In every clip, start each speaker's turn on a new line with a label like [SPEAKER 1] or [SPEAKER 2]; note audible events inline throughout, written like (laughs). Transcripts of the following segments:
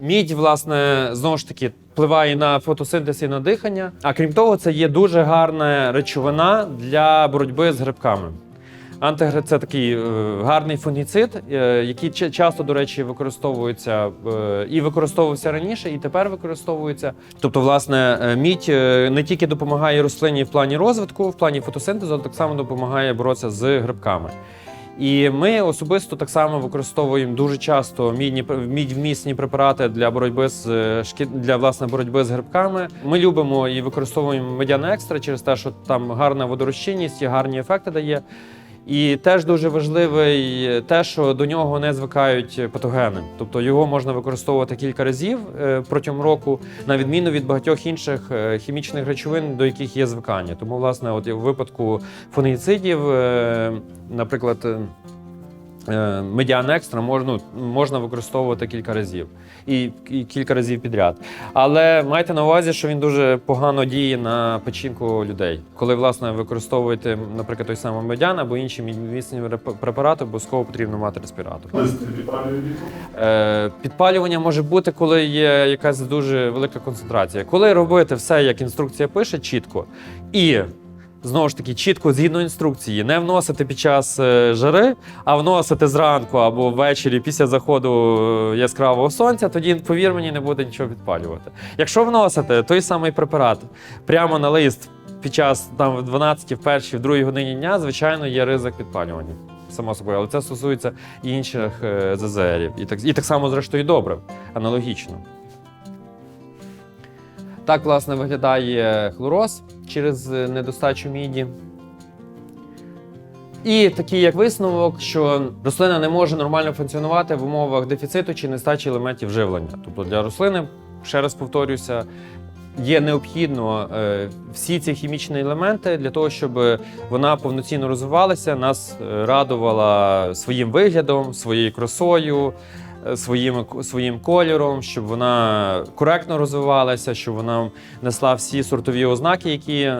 [SPEAKER 1] Мідь, власне, знову ж таки впливає на фотосинтез і на дихання. А крім того, це є дуже гарна речовина для боротьби з грибками. Антигрип це такий е, гарний фунгіцид, е, який часто, до речі, використовується е, і використовувався раніше, і тепер використовується. Тобто, власне, е, мідь не тільки допомагає рослині в плані розвитку, в плані фотосинтезу, але так само допомагає боротися з грибками. І ми особисто так само використовуємо дуже часто мідні мідь-вмісні препарати для боротьби з для власне боротьби з грибками. Ми любимо і використовуємо медяна екстра через те, що там гарна водорозчинність і гарні ефекти дає. І теж дуже важливий те, що до нього не звикають патогени. Тобто його можна використовувати кілька разів е, протягом року, на відміну від багатьох інших е, хімічних речовин, до яких є звикання. Тому, власне, от у випадку фунгіцидів, е, наприклад, медіан екстра можна, можна використовувати кілька разів і, і кілька разів підряд. Але майте на увазі, що він дуже погано діє на печінку людей. Коли власне використовуєте, наприклад, той самий медян або інші міцні препарати, обов'язково потрібно мати респіратор. Е, підпалювання може бути, коли є якась дуже велика концентрація. Коли робити все, як інструкція пише, чітко і. Знову ж таки, чітко згідно інструкції, не вносити під час е, жари, а вносити зранку або ввечері після заходу е, яскравого сонця, тоді, повір мені, не буде нічого підпалювати. Якщо вносити той самий препарат прямо на лист під час там в 12, в першій, в другій годині дня, звичайно, є ризик підпалювання. Само собою, але це стосується інших е, ЗЗРів. І так, і так само, зрештою, добре, аналогічно. Так, власне, виглядає хлороз через е, недостачу міді. І такий як висновок, що рослина не може нормально функціонувати в умовах дефіциту чи нестачі елементів живлення. Тобто для рослини, ще раз повторюся, є необхідно е, всі ці хімічні елементи для того, щоб вона повноцінно розвивалася, нас е, радувала своїм виглядом, своєю красою, своїм, своїм кольором, щоб вона коректно розвивалася, щоб вона несла всі сортові ознаки, які е,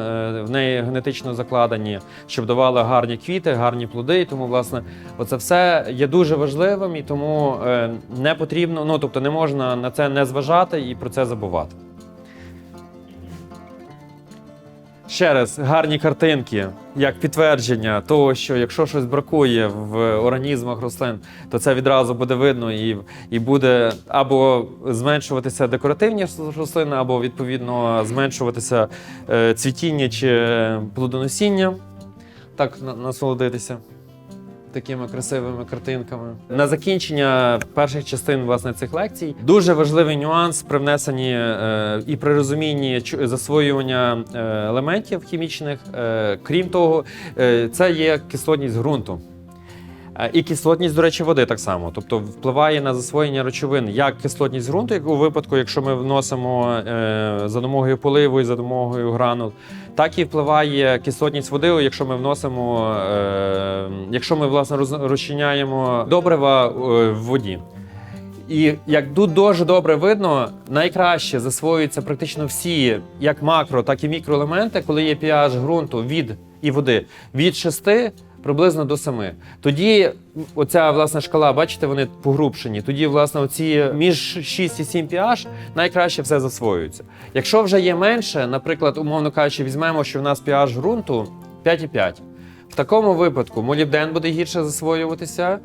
[SPEAKER 1] в неї генетично закладені, щоб давала гарні квіти, гарні плоди. І тому, власне, оце все є дуже важливим і тому е, не потрібно, ну тобто не можна на це не зважати і про це забувати. Ще раз гарні картинки, як підтвердження того, що якщо щось бракує в організмах рослин, то це відразу буде видно і, і буде або зменшуватися декоративні рослини, або відповідно зменшуватися е, цвітіння чи плодоносіння. Так на- насолодитися такими красивими картинками. На закінчення перших частин власне цих лекцій дуже важливий нюанс при внесенні е, і при розумінні засвоювання е, елементів хімічних. Е, крім того, е, це є кислотність ґрунту. Е, І кислотність, до речі, води так само. Тобто впливає на засвоєння речовин як кислотність ґрунту, як у випадку, якщо ми вносимо е, за допомогою поливу і за допомогою гранул, так і впливає кислотність води, якщо ми вносимо, е, якщо ми власне роз- розчиняємо добрива е, в воді. І як тут дуже добре видно, найкраще засвоюються практично всі, як макро, так і мікроелементи, коли є pH ґрунту від і води від 6 приблизно до 7. Тоді оця власне шкала, бачите, вони погрубшені. Тоді, власне, оці між 6 і 7 pH найкраще все засвоюється. Якщо вже є менше, наприклад, умовно кажучи, візьмемо, що в нас pH ґрунту 5,5. В такому випадку молібден буде гірше засвоюватися,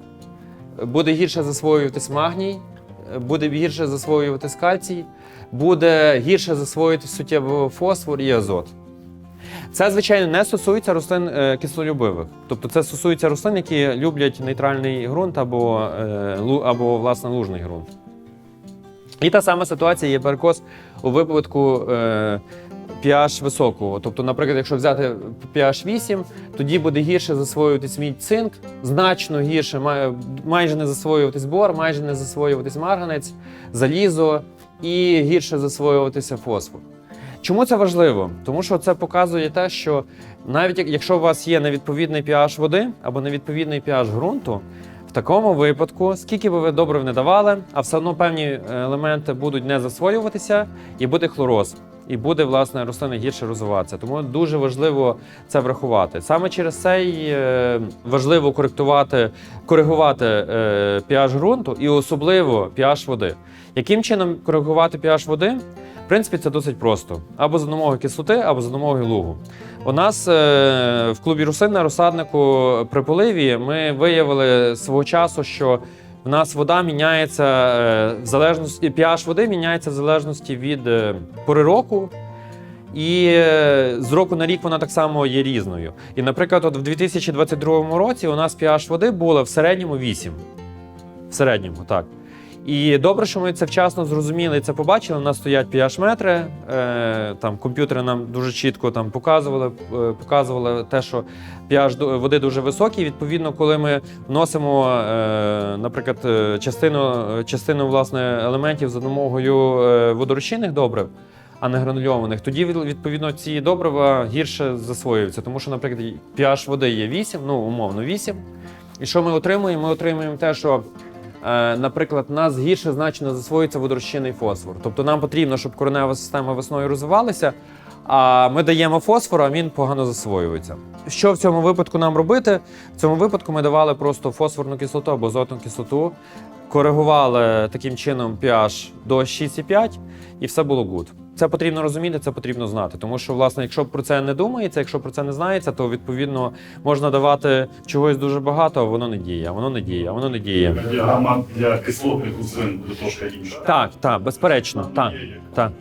[SPEAKER 1] буде гірше засвоюватись магній, буде гірше засвоюватись кальцій, буде гірше засвоюватись суттєво фосфор і азот. Це, звичайно, не стосується рослин е, кислолюбивих. Тобто це стосується рослин, які люблять нейтральний ґрунт або, е, або власне, лужний ґрунт. І та сама ситуація є перекос у випадку е, pH високого. Тобто, наприклад, якщо взяти pH 8, тоді буде гірше засвоюватись мідь цинк, значно гірше, май- майже не засвоюватись бор, майже не засвоюватись марганець, залізо і гірше засвоюватися фосфор. Чому це важливо? Тому що це показує те, що навіть якщо у вас є невідповідний pH води або невідповідний pH ґрунту, в такому випадку, скільки би ви добрив не давали, а все одно певні е, елементи будуть не засвоюватися і буде хлороз. і буде власне рослина гірше розвиватися. Тому дуже важливо це врахувати. Саме через це е, важливо коректувати, коригувати е, pH ґрунту і особливо pH води. Яким чином коригувати pH води? В принципі, це досить просто: або за допомогою кислоти, або за допомогою лугу. У нас е, в клубі Русин на розсаднику при поливі ми виявили свого часу, що в нас вода міняється е, в залежності, pH води міняється в залежності від е, пори року. І з року на рік вона так само є різною. І, наприклад, от в 2022 році у нас pH води було в середньому 8. В середньому, так. І добре, що ми це вчасно зрозуміли і це побачили. У нас стоять pH-метри, е, там комп'ютери нам дуже чітко там показували, е, показували те, що pH води дуже високий. Відповідно, коли ми вносимо, е, наприклад, е, частину, частину власне, елементів за допомогою е, водорозчинних добрив, а не гранульованих, тоді відповідно ці добрива гірше засвоюються. Тому що, наприклад, pH води є 8, ну умовно 8. І що ми отримуємо? Ми отримуємо те, що Наприклад, нас гірше значно засвоюється водорозчинний фосфор. Тобто нам потрібно, щоб коренева система весною розвивалася, а ми даємо фосфор, а він погано засвоюється. Що в цьому випадку нам робити? В цьому випадку ми давали просто фосфорну кислоту або азотну кислоту, коригували таким чином pH до 6,5 і все було гуд. Це потрібно розуміти, це потрібно знати. Тому що, власне, якщо про це не думається, якщо про це не знається, то відповідно можна давати чогось дуже багато, а воно не діє, а воно не діє, а воно не діє.
[SPEAKER 2] Діаграма для кислотних рослин буде трошки інша.
[SPEAKER 1] Так, так, безперечно, так. так.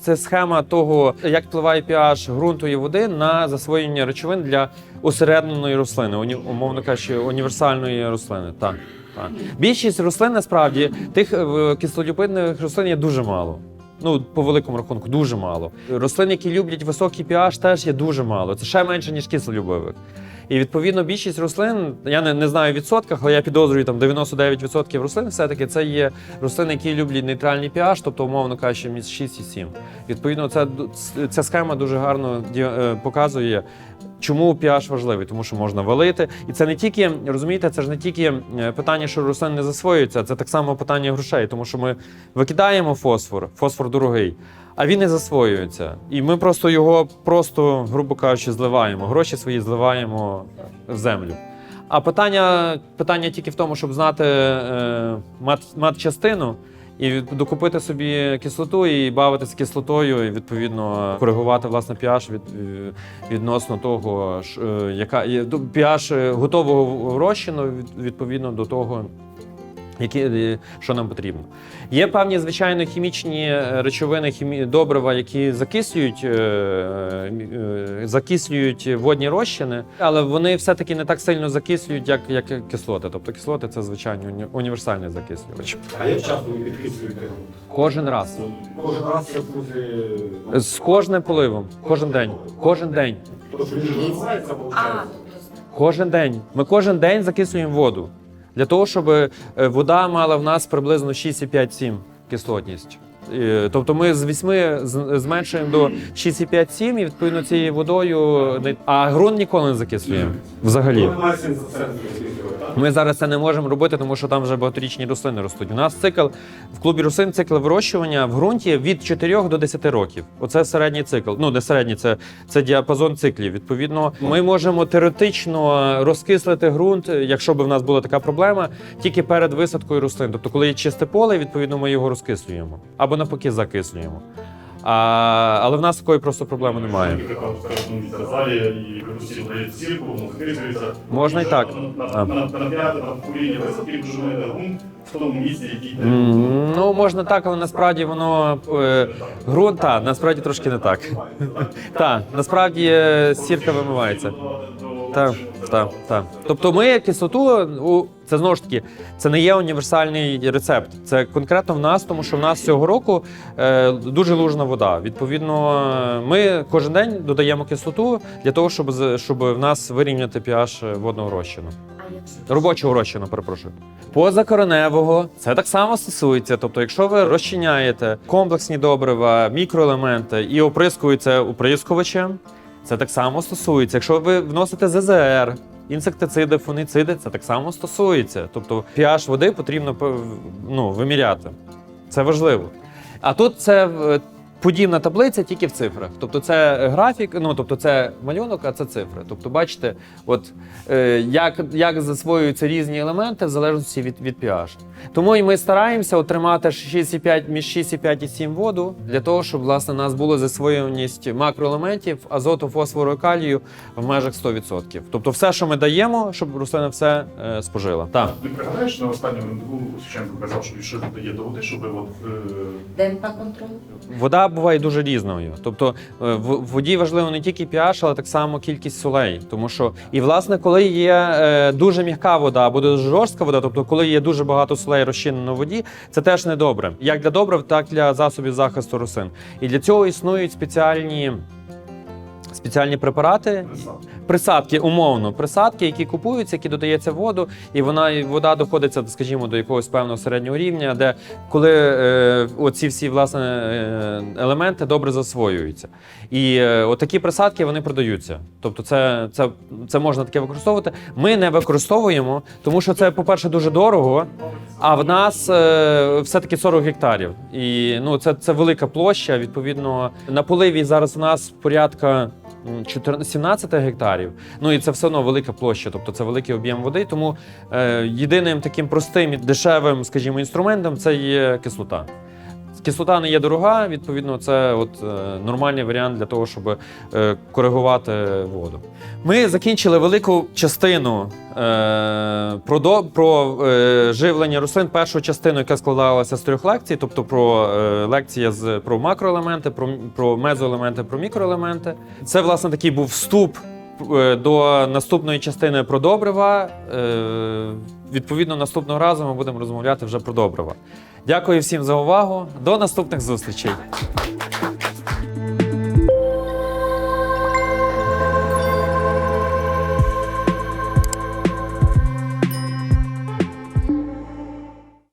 [SPEAKER 1] Це схема того, як впливає pH ґрунту і води на засвоєння речовин для усередненої рослини, уні- умовно кажучи, універсальної рослини. Так, так. Більшість рослин насправді тих е, кислолюбидних рослин є дуже мало. Ну, по великому рахунку, дуже мало. Рослин, які люблять високий pH, теж є дуже мало. Це ще менше, ніж кислолюбивих. І відповідно більшість рослин, я не, не знаю в відсотках, але я підозрюю, там 99% рослин все-таки це є рослини, які люблять нейтральний pH, тобто, умовно кажучи, між 6 і 7. Відповідно, ця, ця схема дуже гарно е, показує, чому pH важливий, тому що можна валити. І це не тільки, розумієте, це ж не тільки е, питання, що рослин не засвоюється, це так само питання грошей, тому що ми викидаємо фосфор, фосфор дорогий. А він не засвоюється. І ми просто його просто, грубо кажучи, зливаємо. Гроші свої зливаємо в землю. А питання, питання тільки в тому, щоб знати е, мат, матчастину і докупити собі кислоту і бавитися кислотою, і відповідно коригувати власне pH від, е, відносно того, е, яка є pH готового розчину відповідно до того. Які, е, що нам потрібно. Є певні, звичайно, хімічні е, речовини, хімі... добрива, які закислюють, е, закислюють водні розчини, але вони все-таки не так сильно закислюють, як, як кислоти. Тобто кислоти це звичайно уні- універсальний закислювач.
[SPEAKER 2] А як часто ви підкислюєте ґрунт?
[SPEAKER 1] Кожен раз.
[SPEAKER 2] Кожен раз це буде...
[SPEAKER 1] З кожним поливом, кожен день. Кожен день.
[SPEAKER 2] Тобто він виходить?
[SPEAKER 1] Кожен день. Ми кожен день закислюємо воду. Для того, щоб е, вода мала в нас приблизно 6,5-7 кислотність. Тобто ми з 8 з- зменшуємо до 6,5-7 і відповідно цією водою. А ґрунт ніколи не закислює Взагалі. Ми зараз це не можемо робити, тому що там вже багаторічні рослини ростуть. У нас цикл в клубі рослин цикл вирощування в ґрунті від 4 до 10 років. Оце середній цикл. Ну, не середній, це, це діапазон циклів. Відповідно, ми можемо теоретично розкислити ґрунт, якщо б в нас була така проблема, тільки перед висадкою рослин. Тобто, коли є чисте поле, відповідно, ми його розкислюємо або навпаки закислюємо. А, але в нас такої просто проблеми немає. Можна і так.
[SPEAKER 2] В тому місці, який
[SPEAKER 1] Ну, можна так, але насправді воно е, ґрунт, та, насправді трошки не так. (laughs) Так, насправді е, сірка вимивається. Так, так, так. Тобто ми кислоту, у- це знову ж таки, це не є універсальний рецепт. Це конкретно в нас, тому що в нас цього року е, дуже лужна вода. Відповідно, е, ми кожен день додаємо кислоту для того, щоб, з- щоб в нас вирівняти pH водного розчину. Робочого розчину, перепрошую. Позакореневого це так само стосується. Тобто, якщо ви розчиняєте комплексні добрива, мікроелементи і оприскуєте оприскувачем, це так само стосується. Якщо ви вносите ЗЗР, інсектициди, фунициди, це так само стосується. Тобто pH води потрібно ну, виміряти. Це важливо. А тут це е, подібна таблиця тільки в цифрах. Тобто це графік, ну тобто це малюнок, а це цифри. Тобто, бачите, от е, як, як засвоюються різні елементи в залежності від, від pH. Тому і ми стараємося отримати 6,5 між 6,5 і 7 воду для того, щоб власне у нас була засвоюваність макроелементів азоту, фосфору і калію в межах 100%. Тобто, все, що ми даємо, щоб рослина все е, спожила. Так.
[SPEAKER 2] Ти пригадаєш на останньому рандеву Священко казав, що що додає до води, щоб от, е,
[SPEAKER 3] ДНК контроль.
[SPEAKER 1] Вода буває дуже різною. Тобто е, в воді важливо не тільки pH, але так само кількість солей. Тому що, і власне, коли є е, дуже м'яка вода або дуже жорстка вода, тобто коли є дуже багато солей розчинено в воді, це теж не добре. Як для добрив, так і для засобів захисту рослин. І для цього існують спеціальні. Спеціальні препарати.
[SPEAKER 2] Присадки,
[SPEAKER 1] умовно, присадки, які купуються, які додається воду, і вона вода доходиться, скажімо, до якогось певного середнього рівня, де коли е, оці всі власне е, елементи добре засвоюються. І е, отакі присадки вони продаються. Тобто, це, це, це можна таке використовувати. Ми не використовуємо, тому що це, по-перше, дуже дорого. А в нас е, все-таки 40 гектарів. І ну, це, це велика площа. Відповідно, на поливі зараз у нас порядка м, 14 17 гектарів. Ну і це все одно велика площа, тобто це великий об'єм води. Тому е, єдиним таким простим і дешевим, скажімо, інструментом це є кислота. Кислота не є дорога, відповідно, це от е, нормальний варіант для того, щоб е, коригувати воду. Ми закінчили велику частину е, про, до, про е, живлення рослин. Першу частину, яка складалася з трьох лекцій, тобто про е, лекція з про макроелементи, про, про мезоелементи, про мікроелементи. Це власне такий був вступ до наступної частини про добрива. Е, відповідно, наступного разу ми будемо розмовляти вже про добрива. Дякую всім за увагу. До наступних зустрічей.